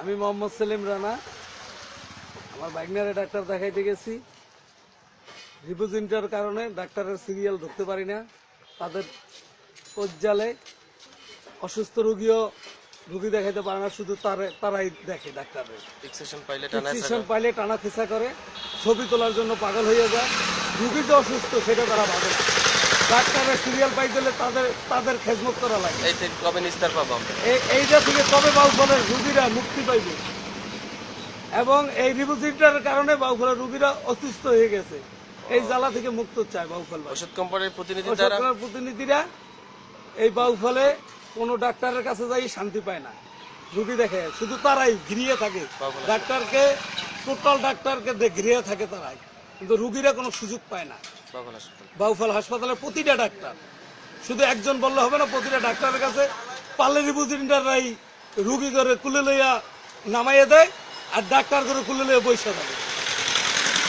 আমি মোহাম্মদ সেলিম রানা। আমার বাইকনারে ডাক্তার দেখাইতে গেছি। রিপোজিনটার কারণে ডাক্তারের সিরিয়াল ধরতে পারি না। তাদের পর্যালে অসুস্থ রোগীও রুগী দেখাইতে পারে না শুধু তারে তারাই দেখে ডাক্তারের পাইলে টানা খেসা করে। ছবি তোলার জন্য পাগল হয়ে যায়। রুগী যে অসুস্থ সেটা তারা ভাবে। ডাক্তারের সিরিয়াল পাই দিলে তাদের তাদের খেজমত করা লাগে। এই থেকে কবে নিস্তার পাবো এইটা থেকে কবে বাউফলের রুগীরা মুক্তি পাইবে? এবং এই রিপোজিটার কারণে বাউফলের রুগীরা অসুস্থ হয়ে গেছে। এই জ্বালা থেকে মুক্ত চায় বাউফল ওষুধ কোম্পানির প্রতিনিধি প্রতিনিধিরা এই বাউফলে কোনো ডাক্তারের কাছে যাই শান্তি পায় না। রুগী দেখে শুধু তারাই ঘিরিয়ে থাকে। ডাক্তারকে টোটাল ডাক্তারকে ঘিরিয়ে থাকে তারাই। কিন্তু রুগীরা কোনো সুযোগ পায় না। বাউফল হাসপাতালের প্রতিটা ডাক্তার। শুধু একজন বললে হবে না, প্রতিটা ডাক্তারের কাছে পার্লে রিপুজিনটারাই রুগী করে কুলে লইয়া নামাইয়া দেয় আর ডাক্তার করে কুলে লইয়া বৈশা থাকে